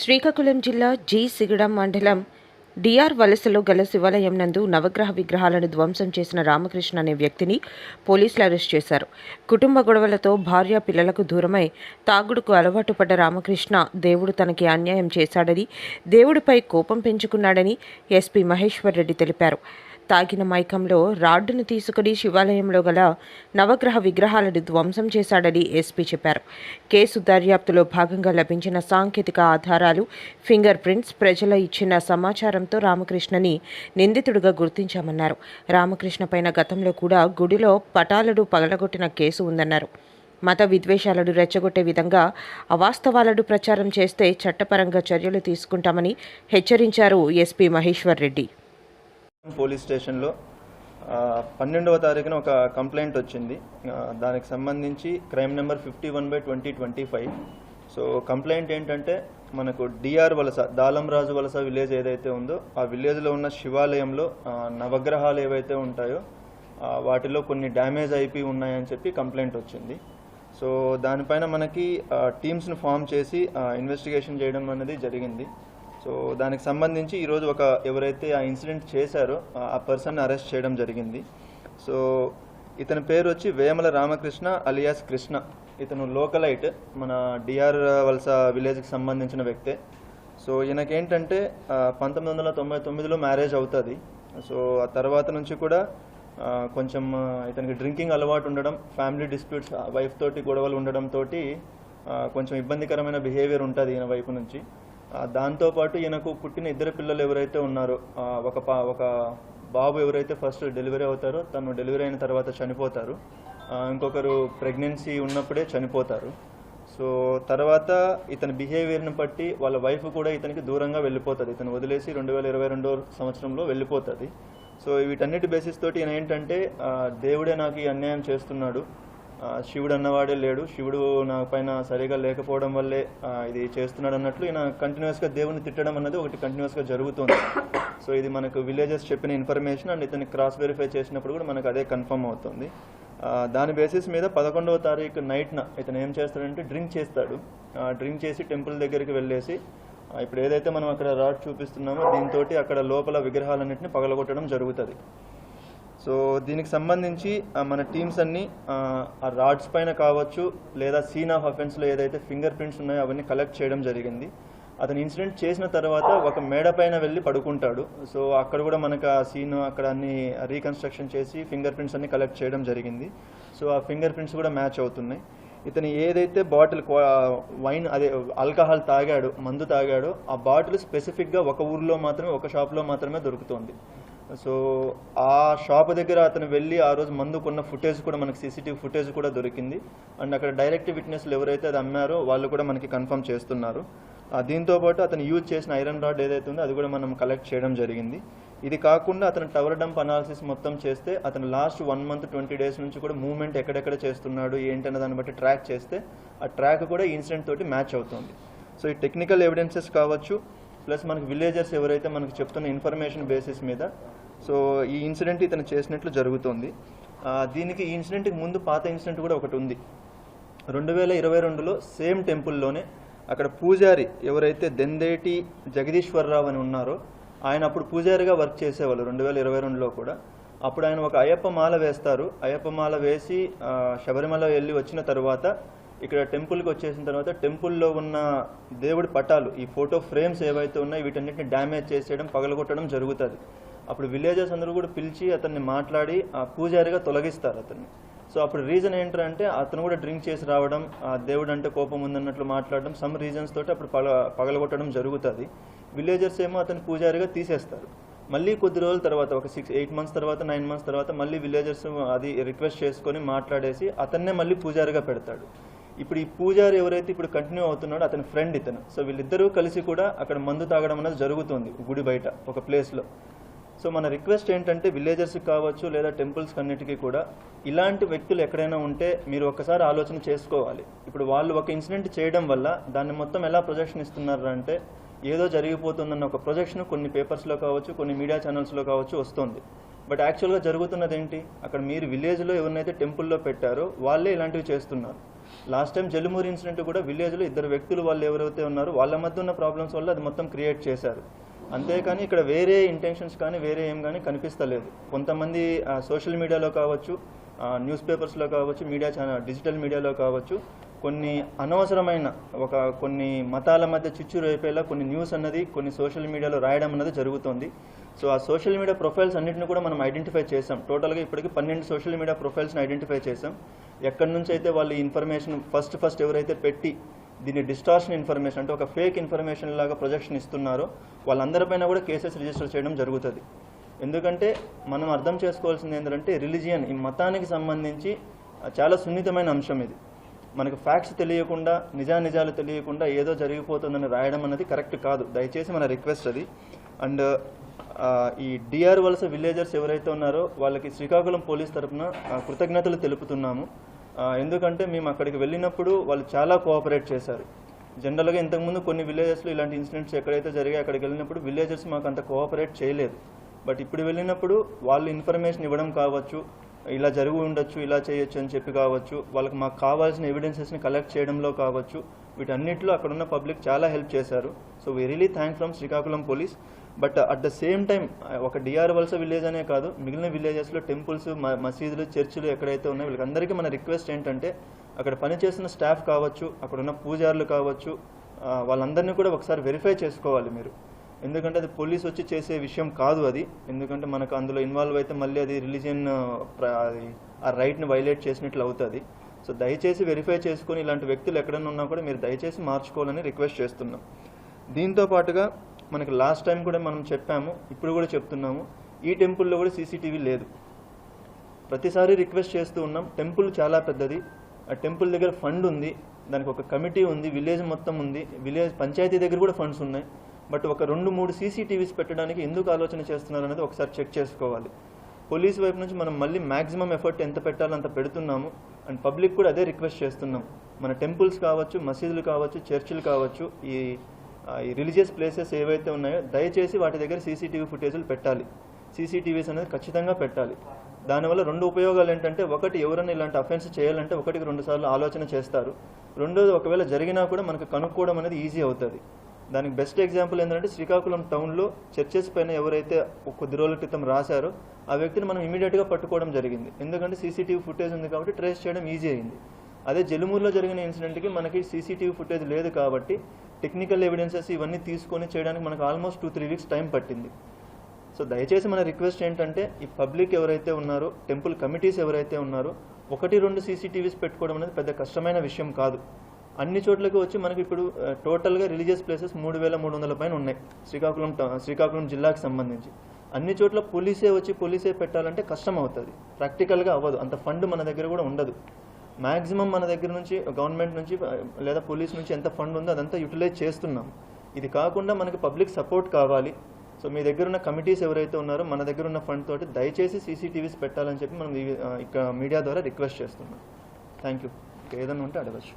శ్రీకాకుళం జిల్లా జి సిగడం మండలం డిఆర్ వలసలో గల శివాలయం నందు నవగ్రహ విగ్రహాలను ధ్వంసం చేసిన రామకృష్ణ అనే వ్యక్తిని పోలీసులు అరెస్ట్ చేశారు. కుటుంబ గొడవలతో భార్య పిల్లలకు దూరమై తాగుడుకు అలవాటు పడ్డ రామకృష్ణ దేవుడు తనకి అన్యాయం చేశాడని దేవుడిపై కోపం పెంచుకున్నాడని ఎస్పీ మహేశ్వర్ రెడ్డి తెలిపారు. తాగిన మైకంలో రాడ్డును తీసుకుని శివాలయంలో గల నవగ్రహ విగ్రహాలను ధ్వంసం చేశాడని ఎస్పీ చెప్పారు. కేసు దర్యాప్తులో భాగంగా లభించిన సాంకేతిక ఆధారాలు ఫింగర్ ప్రింట్స్ ప్రజల ఇచ్చిన సమాచారంతో రామకృష్ణని నిందితుడిగా గుర్తించామన్నారు. రామకృష్ణ పైన గతంలో కూడా గుడిలో పటాలను పగలగొట్టిన కేసు ఉందన్నారు. మత విద్వేషాలను రెచ్చగొట్టే విధంగా అవాస్తవాలను ప్రచారం చేస్తే చట్టపరంగా చర్యలు తీసుకుంటామని హెచ్చరించారు ఎస్పీ మహేశ్వర్ రెడ్డి. పోలీస్ స్టేషన్లో. పన్నెండవ తారీఖున ఒక కంప్లైంట్ వచ్చింది. దానికి సంబంధించి crime number fifty one by twenty twenty five. So complaint ఏంటంటే మనకు డిఆర్ వలస దాలంరాజు వలస విలేజ్ ఏదైతే ఉందో ఆ విలేజ్లో ఉన్న శివాలయంలో నవగ్రహాలు ఏవైతే ఉంటాయో వాటిలో కొన్ని డ్యామేజ్ అయిపోయి ఉన్నాయని చెప్పి కంప్లైంట్ వచ్చింది. సో దానిపైన మనకి టీమ్స్ని ఫామ్ చేసి ఇన్వెస్టిగేషన్ చేయడం అనేది జరిగింది. సో దానికి సంబంధించి ఈరోజు ఒక ఎవరైతే ఆ ఇన్సిడెంట్ చేశారో ఆ- పర్సన్ అరెస్ట్ చేయడం జరిగింది. సో ఇతని పేరు వచ్చి వేమల రామకృష్ణ అలియాస్ కృష్ణ. ఇతను లోకలైట్ మన డిఆర్ వలస విలేజ్కి సంబంధించిన వ్యక్తే. సో ఈయనకేంటంటే పంతొమ్మిది వందల తొంభై తొమ్మిదిలో మ్యారేజ్ అవుతుంది. సో ఆ తర్వాత నుంచి కూడా కొంచెం ఇతనికి డ్రింకింగ్ అలవాటు ఉండడం ఫ్యామిలీ డిస్ప్యూట్స్ వైఫ్ తోటి గొడవలు ఉండడంతో కొంచెం ఇబ్బందికరమైన బిహేవియర్ ఉంటుంది ఈయన వైపు నుంచి. దాంతోపాటు ఈయనకు పుట్టిన ఇద్దరు పిల్లలు ఎవరైతే ఉన్నారో ఒక పా ఒక బాబు ఎవరైతే ఫస్ట్ డెలివరీ అవుతారో తను డెలివరీ అయిన తర్వాత చనిపోతారు. ఇంకొకరు ప్రెగ్నెన్సీ ఉన్నప్పుడే చనిపోతారు. సో తర్వాత ఇతని బిహేవియర్ని బట్టి వాళ్ళ వైఫ్ కూడా ఇతనికి దూరంగా వెళ్ళిపోతుంది. ఇతను వదిలేసి రెండు వేల ఇరవై రెండో సంవత్సరంలో వెళ్ళిపోతుంది. సో వీటన్నిటి బేసిస్ తోటి ఈయన ఏంటంటే దేవుడే నాకు ఈ అన్యాయం చేస్తున్నాడు. శివుడు అన్నవాడే లేడు. శివుడు నా పైన సరిగా లేకపోవడం వల్లే ఇది చేస్తున్నాడు అన్నట్లు ఈయన కంటిన్యూస్గా దేవుని తిట్టడం అన్నది ఒకటి కంటిన్యూస్గా జరుగుతుంది. సో ఇది మనకు విలేజెస్ చెప్పిన ఇన్ఫర్మేషన్ అండ్ ఇతన్ని క్రాస్ వెరిఫై చేసినప్పుడు కూడా మనకు అదే కన్ఫర్మ్ అవుతుంది. దాని బేసిస్ మీద పదకొండవ తారీఖు నైట్న ఇతను ఏం చేస్తాడంటే డ్రింక్ చేస్తాడు. డ్రింక్ చేసి టెంపుల్ దగ్గరికి వెళ్ళేసి ఇప్పుడు ఏదైతే మనం అక్కడ రాడ్ చూపిస్తున్నామో దీంతో అక్కడ లోపల విగ్రహాలన్నింటినీ పగలగొట్టడం జరుగుతుంది. సో దీనికి సంబంధించి మన టీమ్స్ అన్ని ఆ, రాడ్స్ పైన కావచ్చు లేదా సీన్ ఆఫ్ అఫెన్స్లో ఏదైతే ఫింగర్ ప్రింట్స్ ఉన్నాయో అవన్నీ కలెక్ట్ చేయడం జరిగింది. అతను ఇన్సిడెంట్ చేసిన తర్వాత ఒక మేడ పైన వెళ్ళి పడుకుంటాడు. సో అక్కడ కూడా మనకు ఆ సీన్ అక్కడ అన్ని రీకన్స్ట్రక్షన్ చేసి ఫింగర్ ప్రింట్స్ అన్ని కలెక్ట్ చేయడం జరిగింది. సో ఆ ఫింగర్ ప్రింట్స్ కూడా మ్యాచ్ అవుతున్నాయి. ఇతను ఏదైతే బాటిల్ వైన్ అదే ఆల్కహాల్ తాగాడు మందు తాగాడో ఆ బాటిల్ స్పెసిఫిక్గా ఒక ఊర్లో మాత్రమే ఒక షాప్లో మాత్రమే దొరుకుతుంది. సో ఆ షాప్ దగ్గర అతను వెళ్ళి ఆ రోజు మందుకున్న ఫుటేజ్ కూడా మనకి సీసీటీవీ ఫుటేజ్ కూడా దొరికింది. అండ్ అక్కడ డైరెక్ట్ విట్నెస్లు ఎవరైతే అది అమ్మారో వాళ్ళు కూడా మనకి కన్ఫర్మ్ చేస్తున్నారు. దీంతో పాటు అతను యూజ్ చేసిన ఐరన్ రాడ్ ఏదైతే ఉందో అది కూడా మనం కలెక్ట్ చేయడం జరిగింది. ఇది కాకుండా అతను టవర్ డంప్ అనాలిసిస్ మొత్తం చేస్తే అతను last one month twenty days నుంచి కూడా మూవ్మెంట్ ఎక్కడెక్కడ చేస్తున్నాడు ఏంటన్న దాన్ని బట్టి ట్రాక్ చేస్తే ఆ ట్రాక్ కూడా ఇన్సిడెంట్ తోటి మ్యాచ్ అవుతుంది. సో ఈ టెక్నికల్ ఎవిడెన్సెస్ కావచ్చు ప్లస్ మనకి విలేజర్స్ ఎవరైతే మనకు చెప్తున్న ఇన్ఫర్మేషన్ బేసిస్ మీద సో ఈ ఇన్సిడెంట్ ఇతను చేసినట్లు జరుగుతోంది. దీనికి ఈ ఇన్సిడెంట్కి ముందు పాత ఇన్సిడెంట్ కూడా ఒకటి ఉంది. రెండు వేల ఇరవై రెండులో సేమ్ టెంపుల్లోనే అక్కడ పూజారి ఎవరైతే దెందేటి జగదీశ్వరరావు అని ఉన్నారో ఆయన అప్పుడు పూజారిగా వర్క్ చేసేవాళ్ళు రెండు వేల ఇరవై రెండులో కూడా. అప్పుడు ఆయన ఒక అయ్యప్ప మాల వేస్తారు. అయ్యప్ప మాల వేసి శబరిమల వెళ్ళి వచ్చిన తర్వాత ఇక్కడ టెంపుల్కి వచ్చేసిన తర్వాత టెంపుల్లో ఉన్న దేవుడి పటాలు ఈ ఫోటో ఫ్రేమ్స్ ఏవైతే ఉన్నాయో వీటన్నిటిని డ్యామేజ్ చేసేయడం పగలగొట్టడం జరుగుతుంది. అప్పుడు విలేజర్స్ అందరూ కూడా పిలిచి అతన్ని మాట్లాడి ఆ పూజారిగా తొలగిస్తారు అతన్ని. సో అప్పుడు రీజన్ ఏంటంటే అతను కూడా డ్రింక్ చేసి రావడం ఆ దేవుడు అంటే కోపం ఉందన్నట్లు మాట్లాడడం సమ్ రీజన్స్ తోటి అప్పుడు పగ పగలగొట్టడం జరుగుతుంది. విలేజర్స్ ఏమో అతను పూజారిగా తీసేస్తారు. మళ్ళీ కొద్ది రోజుల తర్వాత ఒక సిక్స్ ఎయిట్ మంత్స్ తర్వాత నైన్ మంత్స్ తర్వాత మళ్ళీ విలేజర్స్ అది రిక్వెస్ట్ చేసుకొని మాట్లాడేసి అతన్నే మళ్ళీ పూజారిగా పెడతాడు. ఇప్పుడు ఈ పూజారి ఎవరైతే ఇప్పుడు కంటిన్యూ అవుతున్నాడో అతని ఫ్రెండ్ ఇతను. సో వీళ్ళిద్దరూ కలిసి కూడా అక్కడ మందు తాగడం అనేది జరుగుతుంది గుడి బయట ఒక ప్లేస్లో సో మన రిక్వెస్ట్ ఏంటంటే విలేజర్స్కి కావచ్చు లేదా టెంపుల్స్ అన్నిటికీ కూడా ఇలాంటి వ్యక్తులు ఎక్కడైనా ఉంటే మీరు ఒక్కసారి ఆలోచన చేసుకోవాలి. ఇప్పుడు వాళ్ళు ఒక ఇన్సిడెంట్ చేయడం వల్ల దాన్ని మొత్తం ఎలా ప్రొజెక్షన్ ఇస్తున్నారు అంటే ఏదో జరిగిపోతుందన్న ఒక ప్రొజెక్షన్ కొన్ని పేపర్స్లో కావచ్చు కొన్ని మీడియా ఛానల్స్లో కావచ్చు వస్తుంది. బట్ యాక్చువల్గా జరుగుతున్నది ఏంటి అక్కడ మీరు విలేజ్లో ఎవరినైతే టెంపుల్లో పెట్టారో వాళ్ళే ఇలాంటివి చేస్తున్నారు. లాస్ట్ టైం జల్లుమూరి ఇన్సిడెంట్ కూడా విలేజ్లో ఇద్దరు వ్యక్తులు వాళ్ళు ఎవరైతే ఉన్నారో వాళ్ళ మధ్య ఉన్న ప్రాబ్లమ్స్ వల్ల అది మొత్తం క్రియేట్ చేశారు. అంతేకాని ఇక్కడ వేరే ఇంటెన్షన్స్ కానీ వేరే ఏం కానీ కనిపిస్తలేదు. కొంతమంది సోషల్ మీడియాలో కావచ్చు న్యూస్ పేపర్స్లో కావచ్చు మీడియా ఛానల్ డిజిటల్ మీడియాలో కావచ్చు కొన్ని అనవసరమైన ఒక కొన్ని మతాల మధ్య చిచ్చు రేపేలా కొన్ని న్యూస్ అన్నది కొన్ని సోషల్ మీడియాలో రాయడం అన్నది జరుగుతోంది. సో ఆ సోషల్ మీడియా ప్రొఫైల్స్ అన్నింటిని కూడా మనం ఐడెంటిఫై చేసాం టోటల్గా ఇప్పటికి పన్నెండు సోషల్ మీడియా ప్రొఫైల్స్ని ఐడెంటిఫై చేసాం ఎక్కడి నుంచి అయితే వాళ్ళు ఇన్ఫర్మేషన్ ఫస్ట్ ఫస్ట్ ఎవరైతే పెట్టి దీన్ని డిస్టార్షన్ ఇన్ఫర్మేషన్ అంటే ఒక ఫేక్ ఇన్ఫర్మేషన్ లాగా ప్రొజెక్షన్ ఇస్తున్నారో వాళ్ళందరిపైన కూడా కేసెస్ రిజిస్టర్ చేయడం జరుగుతుంది. ఎందుకంటే మనం అర్థం చేసుకోవాల్సింది ఏంటంటే రిలీజియన్ ఈ మతానికి సంబంధించి చాలా సున్నితమైన అంశం ఇది. మనకు ఫ్యాక్ట్స్ తెలియకుండా నిజానిజాలు తెలియకుండా ఏదో జరిగిపోతుందని రాయడం అనేది కరెక్ట్ కాదు. దయచేసి మన రిక్వెస్ట్ అది. అండ్ ఈ డిఆర్ వలస విలేజర్స్ ఎవరైతే ఉన్నారో వాళ్ళకి శ్రీకాకుళం పోలీస్ తరఫున కృతజ్ఞతలు తెలుపుతున్నాము. ఎందుకంటే మేము అక్కడికి వెళ్ళినప్పుడు వాళ్ళు చాలా కోఆపరేట్ చేశారు. జనరల్గా ఇంతకుముందు కొన్ని విలేజెస్లో ఇలాంటి ఇన్సిడెంట్స్ ఎక్కడైతే జరిగాయి అక్కడికి వెళ్ళినప్పుడు విలేజెస్ మాకు అంత కోఆపరేట్ చేయలేదు. బట్ ఇప్పుడు వెళ్ళినప్పుడు వాళ్ళు ఇన్ఫర్మేషన్ ఇవ్వడం కావచ్చు ఇలా జరుగు ఉండొచ్చు ఇలా చేయొచ్చు అని చెప్పి కావచ్చు వాళ్ళకి మాకు కావాల్సిన ఎవిడెన్సెస్ని కలెక్ట్ చేయడంలో కావచ్చు వీటన్నిటిలో అక్కడ ఉన్న పబ్లిక్ చాలా హెల్ప్ చేశారు. So we really thank from Srikakulam police but at the same time ఒక డిఆర్ వలస విలేజ్ అనే కాదు మిగిలిన విలేజెస్లో టెంపుల్స్ మసీదులు చర్చిలు ఎక్కడైతే ఉన్నాయో వీళ్ళందరికీ మన రిక్వెస్ట్ ఏంటంటే అక్కడ పనిచేస్తున్న స్టాఫ్ కావచ్చు అక్కడ ఉన్న పూజారులు కావచ్చు వాళ్ళందరినీ కూడా ఒకసారి వెరిఫై చేసుకోవాలి మీరు. ఎందుకంటే అది పోలీస్ వచ్చి చేసే విషయం కాదు అది. ఎందుకంటే మనకు అందులో ఇన్వాల్వ్ అయితే మళ్ళీ అది రిలీజియన్ ఆ రైట్ని వైలేట్ చేసినట్లు అవుతుంది. సో దయచేసి వెరిఫై చేసుకొని ఇలాంటి వ్యక్తులు ఎక్కడన్నా ఉన్నా కూడా మీరు దయచేసి మార్చుకోవాలని రిక్వెస్ట్ చేస్తున్నాం. దీంతో పాటుగా మనకి లాస్ట్ టైం కూడా మనం చెప్పాము ఇప్పుడు కూడా చెప్తున్నాము ఈ టెంపుల్లో కూడా సీసీటీవీ లేదు. ప్రతిసారి రిక్వెస్ట్ చేస్తూ ఉన్నాం టెంపుల్ చాలా పెద్దది ఆ టెంపుల్ దగ్గర ఫండ్ ఉంది దానికి ఒక కమిటీ ఉంది విలేజ్ మొత్తం ఉంది విలేజ్ పంచాయతీ దగ్గర కూడా ఫండ్స్ ఉన్నాయి బట్ ఒక రెండు మూడు సీసీటీవీస్ పెట్టడానికి ఎందుకు ఆలోచన చేస్తున్నారు అనేది ఒకసారి చెక్ చేసుకోవాలి. పోలీస్ వైపు నుంచి మనం మళ్ళీ మాక్సిమం ఎఫర్ట్ ఎంత పెట్టాలో అంత పెడుతున్నాము అండ్ పబ్లిక్ కూడా అదే రిక్వెస్ట్ చేస్తున్నాం. మన టెంపుల్స్ కావచ్చు మసీదులు కావచ్చు చర్చిలు కావచ్చు ఈ ఈ రిలీజియస్ ప్లేసెస్ ఏవైతే ఉన్నాయో దయచేసి వాటి దగ్గర సీసీటీవీ ఫుటేజ్లు పెట్టాలి. సీసీటీవీస్ అనేది ఖచ్చితంగా పెట్టాలి. దానివల్ల రెండు ఉపయోగాలు ఏంటంటే ఒకటి ఎవరైనా ఇలాంటి అఫెన్స్ చేయాలంటే ఒకటికి రెండు సార్లు ఆలోచన చేస్తారు. రెండోది ఒకవేళ జరిగినా కూడా మనకు కనుక్కోవడం అనేది ఈజీ అవుతుంది. దానికి బెస్ట్ ఎగ్జాంపుల్ ఏంటంటే శ్రీకాకుళం టౌన్లో చర్చెస్ పైన ఎవరైతే కొద్ది రోజుల క్రితం రాశారో ఆ వ్యక్తిని మనం ఇమీడియట్గా పట్టుకోవడం జరిగింది. ఎందుకంటే సీసీటీవీ ఫుటేజ్ ఉంది కాబట్టి ట్రేస్ చేయడం ఈజీ అయింది. అదే జలుమూరులో జరిగిన ఇన్సిడెంట్కి మనకి సీసీటీవీ ఫుటేజ్ లేదు కాబట్టి టెక్నికల్ ఎవిడెన్సెస్ ఇవన్నీ తీసుకొని చేయడానికి మనకు almost two three weeks time పట్టింది. సో దయచేసి మన రిక్వెస్ట్ ఏంటంటే ఈ పబ్లిక్ ఎవరైతే ఉన్నారో టెంపుల్ కమిటీస్ ఎవరైతే ఉన్నారో ఒకటి రెండు సీసీటీవీస్ పెట్టుకోవడం అనేది పెద్ద కష్టమైన విషయం కాదు. అన్ని చోట్లకి వచ్చి మనకి ఇప్పుడు టోటల్గా రిలీజియస్ ప్లేసెస్ మూడు వేల మూడు వందల పైన ఉన్నాయి. శ్రీకాకుళం శ్రీకాకుళం జిల్లాకి సంబంధించి. అన్ని చోట్ల పోలీసే వచ్చి పోలీసే పెట్టాలంటే కష్టం అవుతుంది. ప్రాక్టికల్గా అవ్వదు. అంత ఫండ్ మన దగ్గర కూడా ఉండదు. మ్యాక్సిమం మన దగ్గర నుంచి గవర్నమెంట్ నుంచి లేదా పోలీస్ నుంచి ఎంత ఫండ్ ఉందో అదంతా యూటిలైజ్ చేస్తున్నాం. ఇది కాకుండా మనకి పబ్లిక్ సపోర్ట్ కావాలి. సో మీ దగ్గర ఉన్న కమిటీస్ ఎవరైతే ఉన్నారో మన దగ్గర ఉన్న ఫండ్ తోటి దయచేసి సీసీటీవీస్ పెట్టాలని చెప్పి మనం ఇక్కడ మీడియా ద్వారా రిక్వెస్ట్ చేస్తున్నాం. Thank you. ఏదైనా ఉంటే అడగచ్చు.